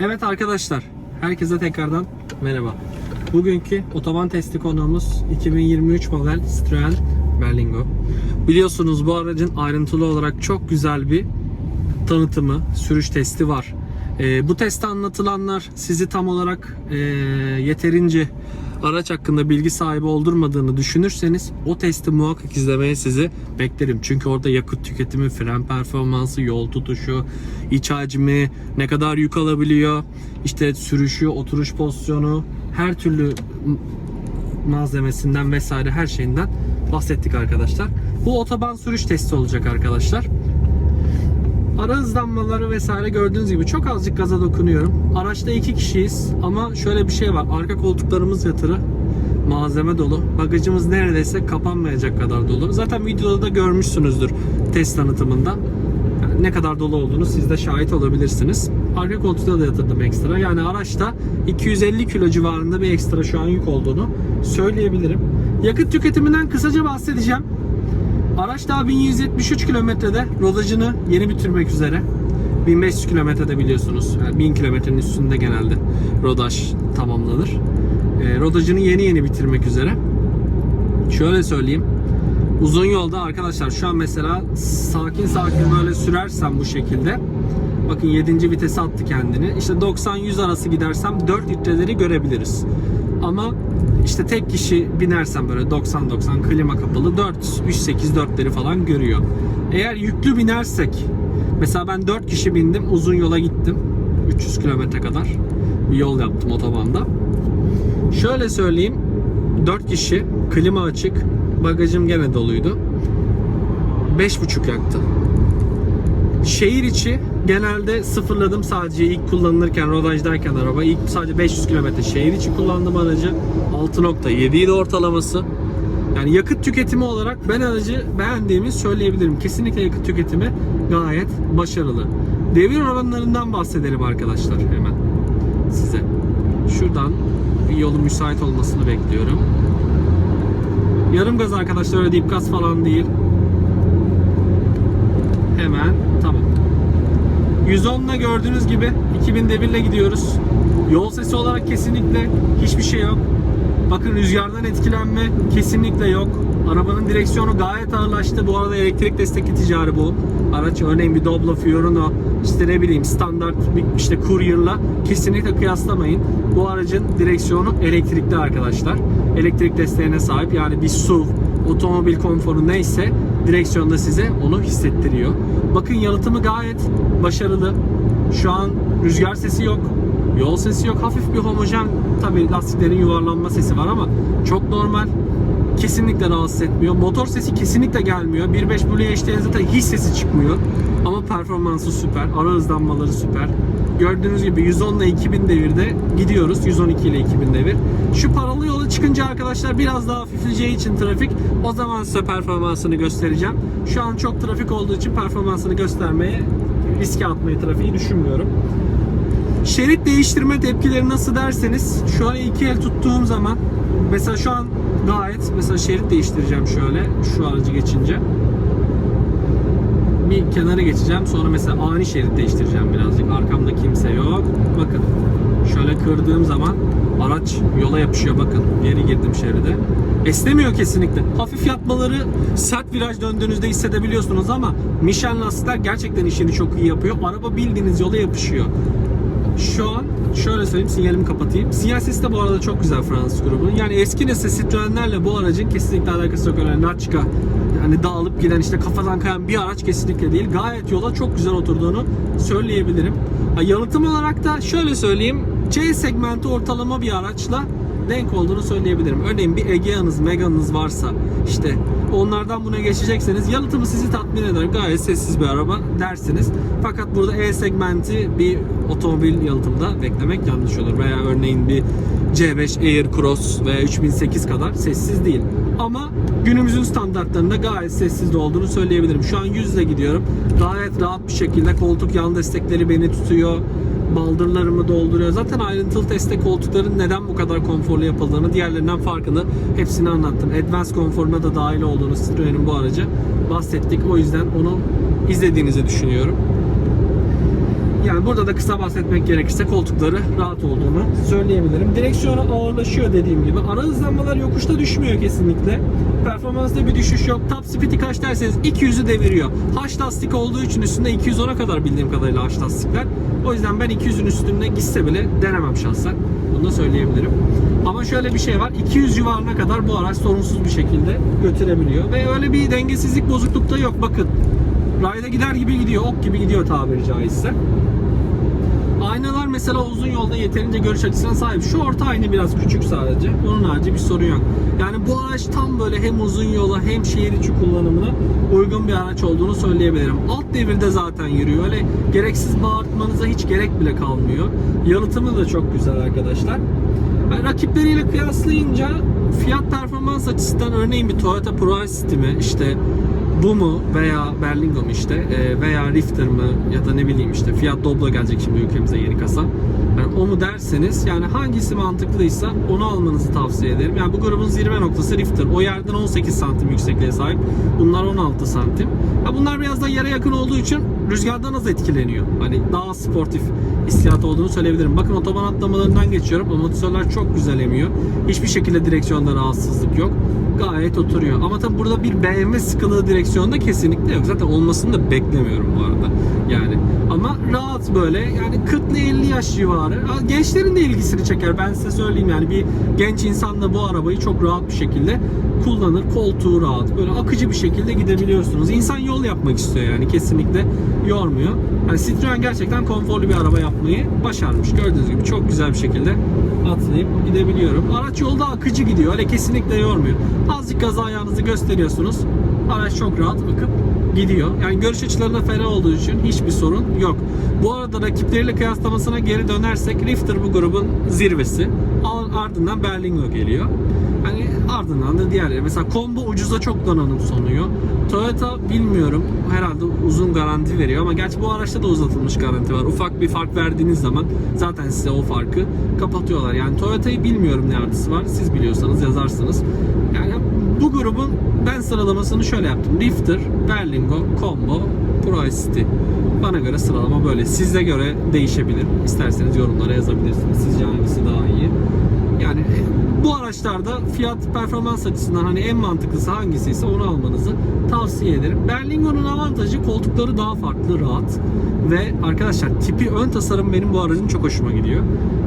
Evet arkadaşlar, herkese tekrardan merhaba. Bugünkü otoban testi konuğumuz 2023 model Citroen Berlingo. Biliyorsunuz bu aracın ayrıntılı olarak çok güzel bir tanıtımı, sürüş testi var. Ee, bu testte anlatılanlar sizi tam olarak ee, yeterince araç hakkında bilgi sahibi oldurmadığını düşünürseniz o testi muhakkak izlemeye sizi beklerim. Çünkü orada yakıt tüketimi, fren performansı, yol tutuşu, iç hacmi, ne kadar yük alabiliyor, işte sürüşü, oturuş pozisyonu, her türlü malzemesinden vesaire her şeyinden bahsettik arkadaşlar. Bu otoban sürüş testi olacak arkadaşlar. Ara hızlanmaları vesaire gördüğünüz gibi çok azıcık gaza dokunuyorum. Araçta iki kişiyiz ama şöyle bir şey var. Arka koltuklarımız yatırı. Malzeme dolu. Bagajımız neredeyse kapanmayacak kadar dolu. Zaten videoda da görmüşsünüzdür test tanıtımında. Yani ne kadar dolu olduğunu siz de şahit olabilirsiniz. Arka koltukta da yatırdım ekstra. Yani araçta 250 kilo civarında bir ekstra şu an yük olduğunu söyleyebilirim. Yakıt tüketiminden kısaca bahsedeceğim. Araç daha 1173 kilometrede rodajını yeni bitirmek üzere. 1500 kilometrede biliyorsunuz. Yani 1000 kilometrenin üstünde genelde rodaj tamamlanır. E, rodajını yeni yeni bitirmek üzere. Şöyle söyleyeyim. Uzun yolda arkadaşlar şu an mesela sakin sakin böyle sürersem bu şekilde Bakın 7. vitese attı kendini. İşte 90-100 arası gidersem 4 litreleri görebiliriz. Ama işte tek kişi binersem böyle 90-90 klima kapalı 4 3-8 4'leri falan görüyor. Eğer yüklü binersek mesela ben 4 kişi bindim uzun yola gittim. 300 kilometre kadar bir yol yaptım otobanda. Şöyle söyleyeyim 4 kişi klima açık bagajım gene doluydu. 5,5 yaktı. Şehir içi genelde sıfırladım sadece ilk kullanılırken rodajdayken araba. İlk sadece 500 km şehir içi kullandım aracı. 6.7 idi ortalaması. Yani yakıt tüketimi olarak ben aracı beğendiğimi söyleyebilirim. Kesinlikle yakıt tüketimi gayet başarılı. Devir oranlarından bahsedelim arkadaşlar hemen size. Şuradan bir yolun müsait olmasını bekliyorum. Yarım gaz arkadaşlar öyle dip gaz falan değil. Hemen 110'la gördüğünüz gibi 2000 devirle gidiyoruz. Yol sesi olarak kesinlikle hiçbir şey yok. Bakın rüzgardan etkilenme kesinlikle yok. Arabanın direksiyonu gayet ağırlaştı. Bu arada elektrik destekli ticari bu. Araç örneğin bir Doblo Fiorino işte ne bileyim standart bir işte Courier'la kesinlikle kıyaslamayın. Bu aracın direksiyonu elektrikli arkadaşlar. Elektrik desteğine sahip yani bir SUV, otomobil konforu neyse direksiyonda size onu hissettiriyor. Bakın yalıtımı gayet başarılı. Şu an rüzgar sesi yok. Yol sesi yok. Hafif bir homojen tabi lastiklerin yuvarlanma sesi var ama çok normal. Kesinlikle rahatsız etmiyor. Motor sesi kesinlikle gelmiyor. 1.5 Blue HD'nin zaten hiç sesi çıkmıyor. Ama performansı süper. Ara hızlanmaları süper. Gördüğünüz gibi 110 ile 2000 devirde gidiyoruz. 112 ile 2000 devir. Şu paralı yola çıkınca arkadaşlar biraz daha hafifleyeceği için trafik o zaman size performansını göstereceğim. Şu an çok trafik olduğu için performansını göstermeye riske atmayı trafiği düşünmüyorum. Şerit değiştirme tepkileri nasıl derseniz şu an iki el tuttuğum zaman mesela şu an gayet mesela şerit değiştireceğim şöyle şu aracı geçince bir kenara geçeceğim. Sonra mesela ani şerit değiştireceğim birazcık. Arkamda kimse yok. Bakın. Şöyle kırdığım zaman araç yola yapışıyor. Bakın. Geri girdim şeride. Esnemiyor kesinlikle. Hafif yatmaları sert viraj döndüğünüzde hissedebiliyorsunuz ama Michelin lastikler gerçekten işini çok iyi yapıyor. Araba bildiğiniz yola yapışıyor. Şu an şöyle söyleyeyim sinyalimi kapatayım. Sinyal sesi de bu arada çok güzel Fransız grubunun. Yani eski nesil Citroen'lerle bu aracın kesinlikle alakası yok. Öyle Naçka yani dağılıp giden işte kafadan kayan bir araç kesinlikle değil. Gayet yola çok güzel oturduğunu söyleyebilirim. Ha, Yalıtım olarak da şöyle söyleyeyim. C segmenti ortalama bir araçla denk olduğunu söyleyebilirim. Örneğin bir Egea'nız, Mega'nız varsa işte onlardan buna geçecekseniz yalıtımı sizi tatmin eder. Gayet sessiz bir araba dersiniz. Fakat burada E segmenti bir otomobil yalıtımda beklemek yanlış olur. Veya örneğin bir C5 Air Cross veya 3008 kadar sessiz değil. Ama günümüzün standartlarında gayet sessiz olduğunu söyleyebilirim. Şu an 100 ile gidiyorum. Gayet rahat bir şekilde koltuk yan destekleri beni tutuyor baldırlarımı dolduruyor. Zaten ayrıntılı testte koltukların neden bu kadar konforlu yapıldığını, diğerlerinden farkını hepsini anlattım. Advanced konforuna da dahil olduğunu Citroen'in bu aracı bahsettik. O yüzden onu izlediğinizi düşünüyorum. Burada da kısa bahsetmek gerekirse koltukları rahat olduğunu söyleyebilirim. Direksiyonu ağırlaşıyor dediğim gibi. Ara hızlanmalar yokuşta düşmüyor kesinlikle. Performansta bir düşüş yok. Top speed'i kaç derseniz 200'ü deviriyor. H lastik olduğu için üstünde 210'a kadar bildiğim kadarıyla H lastikler. O yüzden ben 200'ün üstünde gitse bile denemem şahsen. Bunu da söyleyebilirim. Ama şöyle bir şey var. 200 civarına kadar bu araç sorunsuz bir şekilde götürebiliyor. Ve öyle bir dengesizlik bozuklukta yok. Bakın rayda gider gibi gidiyor. Ok gibi gidiyor tabiri caizse. Aynalar mesela uzun yolda yeterince görüş açısına sahip. Şu orta ayna biraz küçük sadece. Onun harici bir sorun yok. Yani bu araç tam böyle hem uzun yola hem şehir içi kullanımına uygun bir araç olduğunu söyleyebilirim. Alt devirde zaten yürüyor. Öyle gereksiz bağırtmanıza hiç gerek bile kalmıyor. Yalıtımı da çok güzel arkadaşlar. Yani rakipleriyle kıyaslayınca fiyat performans açısından örneğin bir Toyota Pro mi işte bu mu veya Berlingo mu işte e, veya Rifter mı ya da ne bileyim işte Fiat Doblo gelecek şimdi ülkemize yeni kasa. Yani o mu derseniz yani hangisi mantıklıysa onu almanızı tavsiye ederim. Yani bu grubun zirve noktası Rifter. O yerden 18 santim yüksekliğe sahip. Bunlar 16 santim. Ya bunlar biraz da yere yakın olduğu için rüzgardan az etkileniyor. Hani daha sportif hissiyat olduğunu söyleyebilirim. Bakın otoban atlamalarından geçiyorum. Amortisörler çok güzel emiyor. Hiçbir şekilde direksiyonda rahatsızlık yok. Gayet oturuyor. Ama tabi burada bir BMW sıkılığı direksiyonda kesinlikle yok. Zaten olmasını da beklemiyorum bu arada. Yani ama rahat böyle yani 40 ile 50 yaş civarı. Gençlerin de ilgisini çeker. Ben size söyleyeyim yani bir genç insan da bu arabayı çok rahat bir şekilde kullanır. Koltuğu rahat. Böyle akıcı bir şekilde gidebiliyorsunuz. İnsan yol yapmak istiyor yani kesinlikle yormuyor. Yani Citroen gerçekten konforlu bir araba yapmayı başarmış. Gördüğünüz gibi çok güzel bir şekilde atlayıp gidebiliyorum. Araç yolda akıcı gidiyor. Öyle kesinlikle yormuyor. Azıcık gaza ayağınızı gösteriyorsunuz. Araç çok rahat akıp gidiyor. Yani görüş açılarında ferah olduğu için hiçbir sorun yok. Bu arada rakipleriyle kıyaslamasına geri dönersek Rifter bu grubun zirvesi. Ardından Berlingo geliyor. Hani ardından da diğerleri. Mesela combo ucuza çok donanım sunuyor. Toyota bilmiyorum. Herhalde uzun garanti veriyor ama gerçi bu araçta da uzatılmış garanti var. Ufak bir fark verdiğiniz zaman zaten size o farkı kapatıyorlar. Yani Toyota'yı bilmiyorum ne artısı var. Siz biliyorsanız yazarsınız. Yani bu grubun ben sıralamasını şöyle yaptım. Rifter, Berlingo, Combo, Pro City. Bana göre sıralama böyle. Size göre değişebilir. İsterseniz yorumlara yazabilirsiniz. Sizce hangisi daha iyi? Araçlarda fiyat performans açısından hani en mantıklısı hangisiyse onu almanızı tavsiye ederim. Berlingo'nun avantajı koltukları daha farklı, rahat ve arkadaşlar tipi ön tasarım benim bu aracın çok hoşuma gidiyor.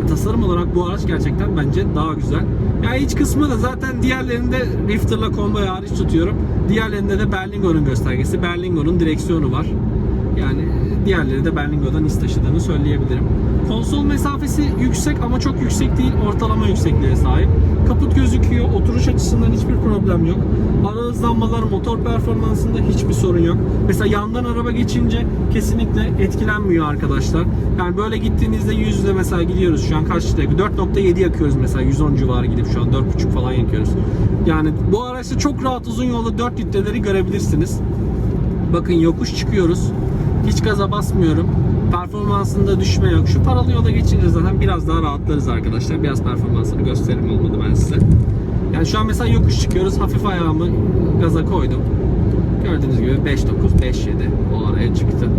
Tasarım olarak bu araç gerçekten bence daha güzel. Yani iç kısmı da zaten diğerlerinde Rifter'la Combo'yu hariç tutuyorum. Diğerlerinde de Berlingo'nun göstergesi. Berlingo'nun direksiyonu var. Yani diğerleri de Berlingo'dan iz taşıdığını söyleyebilirim. Konsol mesafesi yüksek ama çok yüksek değil. Ortalama yüksekliğe sahip. Kaput gözüküyor. Oturuş açısından hiçbir problem yok. Ara hızlanmalar, motor performansında hiçbir sorun yok. Mesela yandan araba geçince kesinlikle etkilenmiyor arkadaşlar. Yani böyle gittiğinizde 100 ile mesela gidiyoruz şu an kaç litre? 4.7 yakıyoruz mesela 110 civarı gidip şu an 4.5 falan yakıyoruz. Yani bu araçta çok rahat uzun yolda 4 litreleri görebilirsiniz. Bakın yokuş çıkıyoruz. Hiç gaza basmıyorum. Performansında düşme yok. Şu paralı yola geçince zaten biraz daha rahatlarız arkadaşlar. Biraz performansını gösterim olmadı ben size. Yani şu an mesela yokuş çıkıyoruz. Hafif ayağımı gaza koydum. Gördüğünüz gibi 5.9, 5.7 o araya çıktı.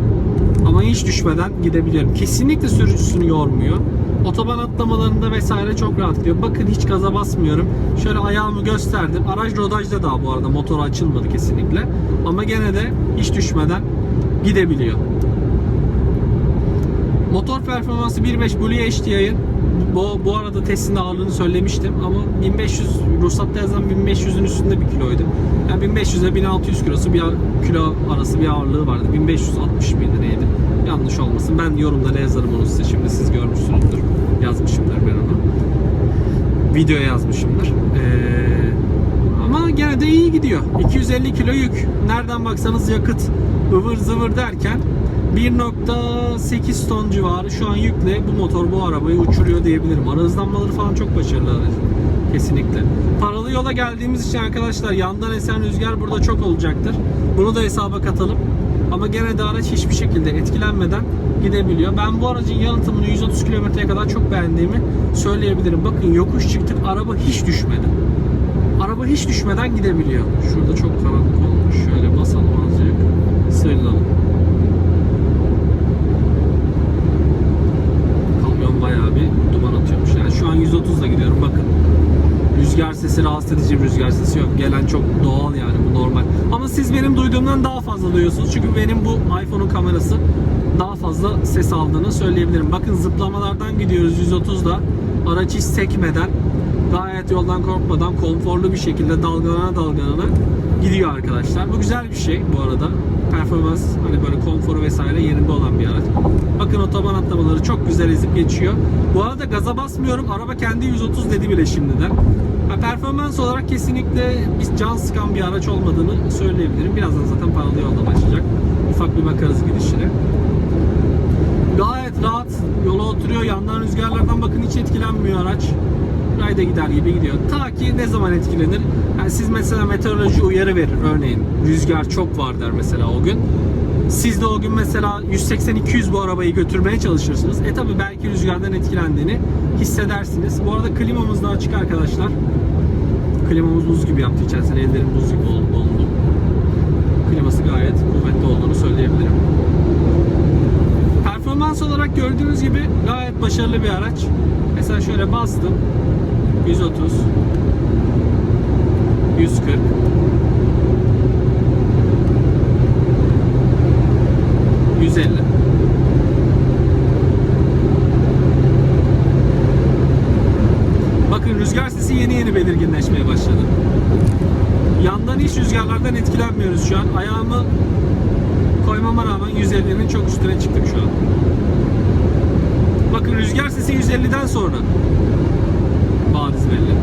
Ama hiç düşmeden gidebiliyorum. Kesinlikle sürücüsünü yormuyor. Otoban atlamalarında vesaire çok rahat gidiyor. Bakın hiç gaza basmıyorum. Şöyle ayağımı gösterdim. Araç rodajda daha bu arada. Motor açılmadı kesinlikle. Ama gene de hiç düşmeden gidebiliyor. Motor performansı 1.5 Blue HDI'ın bu, bu arada testinde ağırlığını söylemiştim ama 1500 ruhsatta yazan 1500'ün üstünde bir kiloydu. Yani 1500 ile 1600 kilosu bir kilo arası bir ağırlığı vardı. 1560 mıydı neydi? Yanlış olmasın. Ben yorumlara yazarım onu size şimdi siz görmüşsünüzdür. Yazmışımdır ben onu. Videoya yazmışımdır. Ee, ama gene de iyi gidiyor. 250 kilo yük. Nereden baksanız yakıt ıvır zıvır derken 1.8 ton civarı şu an yükle bu motor bu arabayı uçuruyor diyebilirim. Ara hızlanmaları falan çok başarılı. Kesinlikle. Paralı yola geldiğimiz için arkadaşlar yandan esen rüzgar burada çok olacaktır. Bunu da hesaba katalım. Ama gene de araç hiçbir şekilde etkilenmeden gidebiliyor. Ben bu aracın yalıtımını 130 kilometreye kadar çok beğendiğimi söyleyebilirim. Bakın yokuş çıktık araba hiç düşmedi araba hiç düşmeden gidebiliyor. Şurada çok karanlık olmuş. Şöyle basalım azıcık. Sıyrılalım. Kamyon bayağı bir duman atıyormuş. Yani şu an 130 ile gidiyorum bakın. Rüzgar sesi rahatsız edici bir rüzgar sesi yok. Gelen çok doğal yani bu normal. Ama siz benim duyduğumdan daha fazla duyuyorsunuz. Çünkü benim bu iPhone'un kamerası daha fazla ses aldığını söyleyebilirim. Bakın zıplamalardan gidiyoruz 130'da. Araç hiç sekmeden gayet yoldan korkmadan konforlu bir şekilde dalgalana dalgalana gidiyor arkadaşlar. Bu güzel bir şey bu arada. Performans hani böyle konforu vesaire yerinde olan bir araç. Bakın otoban atlamaları çok güzel ezip geçiyor. Bu arada gaza basmıyorum. Araba kendi 130 dedi bile şimdiden. Ha, performans olarak kesinlikle bir can sıkan bir araç olmadığını söyleyebilirim. Birazdan zaten paralı yolda başlayacak. Ufak bir bakarız gidişine. Gayet rahat yola oturuyor. Yandan rüzgarlardan bakın hiç etkilenmiyor araç. Rayda gider gibi gidiyor. Ta ki ne zaman etkilenir? Yani siz mesela meteoroloji uyarı verir örneğin. Rüzgar çok var der mesela o gün. Siz de o gün mesela 180-200 bu arabayı götürmeye çalışırsınız. E tabi belki rüzgardan etkilendiğini hissedersiniz. Bu arada klimamız da açık arkadaşlar. Klimamız buz gibi yaptı içerisinde ellerim buz gibi oldu. Kliması gayet kuvvetli olduğunu söyleyebilirim. Performans olarak gördüğünüz gibi gayet başarılı bir araç. Mesela şöyle bastım. 130 140 150 Bakın rüzgar sesi yeni yeni belirginleşmeye başladı. Yandan hiç rüzgarlardan etkilenmiyoruz şu an. Ayağımı koymama rağmen 150'nin çok üstüne çıktık şu an. Bakın rüzgar sesi 150'den sonra belli.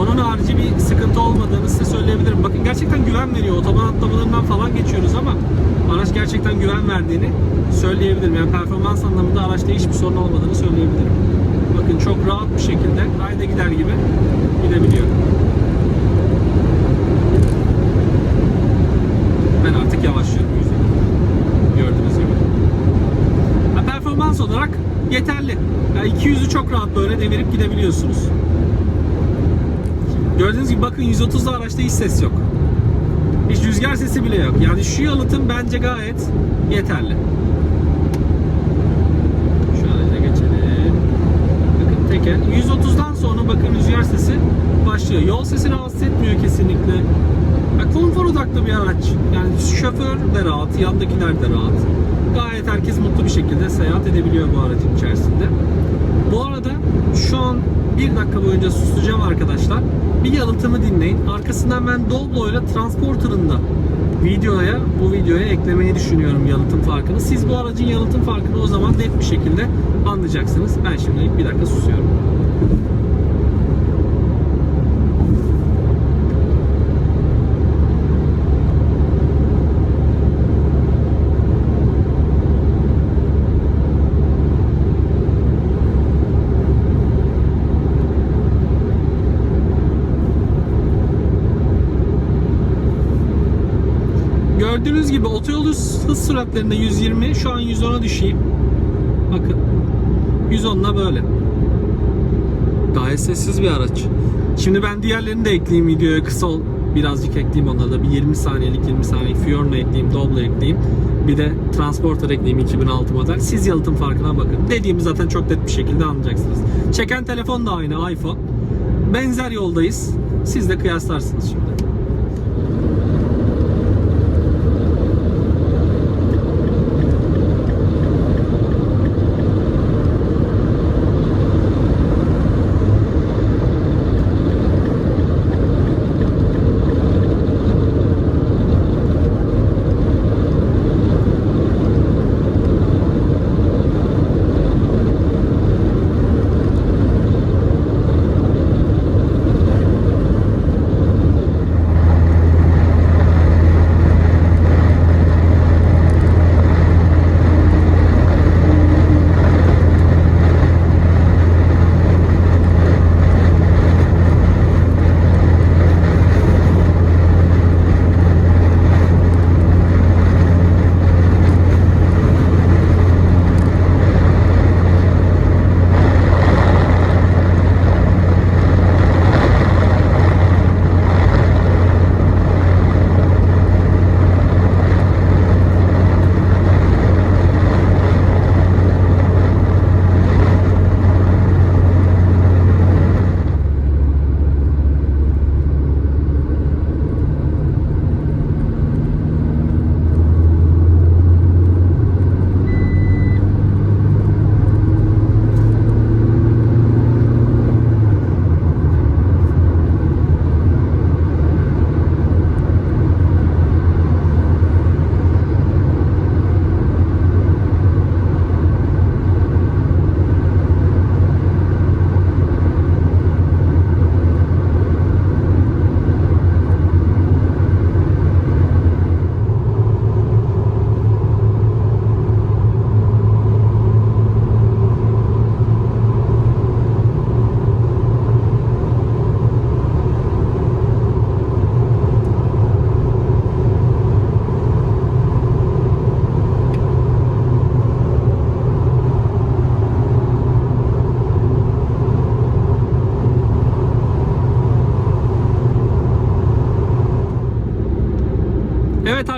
Onun harici bir sıkıntı olmadığını size söyleyebilirim. Bakın gerçekten güven veriyor. Otoban atlamalarından falan geçiyoruz ama araç gerçekten güven verdiğini söyleyebilirim. Yani performans anlamında araçta hiçbir sorun olmadığını söyleyebilirim. Bakın çok rahat bir şekilde rayda gider gibi gidebiliyor. Ben artık yavaşlıyorum yüzde. Gördüğünüz gibi. Ha, performans olarak yeterli. Yani 200'ü çok rahat böyle devirip gidebiliyorsunuz. Gördüğünüz gibi bakın 130'da araçta hiç ses yok. Hiç rüzgar sesi bile yok. Yani şu yalıtım bence gayet yeterli. Şu araca geçelim. Bakın teker. 130'dan sonra bakın rüzgar sesi başlıyor. Yol sesi rahatsız etmiyor kesinlikle. Ya konfor odaklı bir araç. Yani şoför de rahat, yandakiler de rahat. Gayet herkes mutlu bir şekilde seyahat edebiliyor bu aracın içerisinde. Bu arada şu an bir dakika boyunca susacağım arkadaşlar. Bir yalıtımı dinleyin. Arkasından ben Doblo ile Transporter'ın da videoya, bu videoya eklemeyi düşünüyorum yalıtım farkını. Siz bu aracın yalıtım farkını o zaman net bir şekilde anlayacaksınız. Ben şimdilik bir dakika susuyorum. Gördüğünüz gibi otoyol hız süratlerinde 120, şu an 110'a düşeyim. Bakın. 110'la böyle. Gayet sessiz bir araç. Şimdi ben diğerlerini de ekleyeyim videoya. Kısa birazcık ekleyeyim onları da. Bir 20 saniyelik 20 saniyelik Fiorino ekleyeyim, Doblo ekleyeyim. Bir de Transporter ekleyeyim 2006 model. Siz yalıtım farkına bakın. Dediğimi zaten çok net bir şekilde anlayacaksınız. Çeken telefon da aynı iPhone. Benzer yoldayız. Siz de kıyaslarsınız şimdi.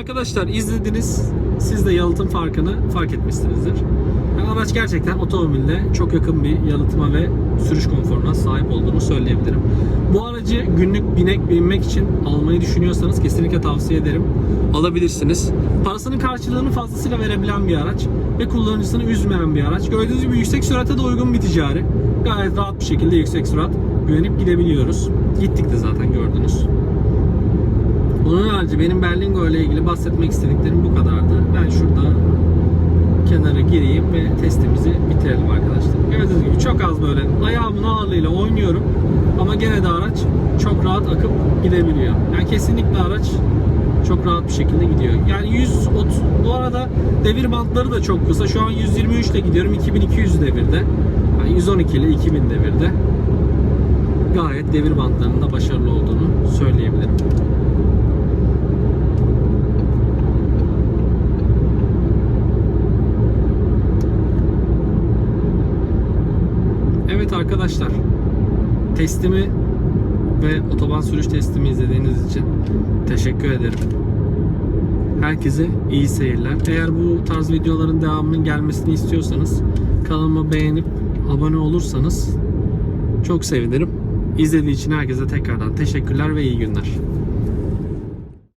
Arkadaşlar izlediniz. Siz de yalıtım farkını fark etmişsinizdir. Yani araç gerçekten otomobilde çok yakın bir yalıtıma ve sürüş konforuna sahip olduğunu söyleyebilirim. Bu aracı günlük binek binmek için almayı düşünüyorsanız kesinlikle tavsiye ederim. Alabilirsiniz. Parasının karşılığını fazlasıyla verebilen bir araç ve kullanıcısını üzmeyen bir araç. Gördüğünüz gibi yüksek sürate de uygun bir ticari. Gayet rahat bir şekilde yüksek sürat güvenip gidebiliyoruz. Gittik de zaten gördünüz. Bunun harici benim Berlingo ile ilgili bahsetmek istediklerim bu kadardı. Ben şurada kenara gireyim ve testimizi bitirelim arkadaşlar. Gördüğünüz gibi çok az böyle ayağımın ağırlığıyla oynuyorum ama gene de araç çok rahat akıp gidebiliyor. Yani kesinlikle araç çok rahat bir şekilde gidiyor. Yani 130 bu arada devir bantları da çok kısa. Şu an 123 ile gidiyorum 2200 devirde. Yani 112 ile 2000 devirde. Gayet devir bantlarının da başarılı olduğunu söyleyebilirim. Evet arkadaşlar. Testimi ve otoban sürüş testimi izlediğiniz için teşekkür ederim. Herkese iyi seyirler. Eğer bu tarz videoların devamının gelmesini istiyorsanız kanalıma beğenip abone olursanız çok sevinirim. İzlediği için herkese tekrardan teşekkürler ve iyi günler.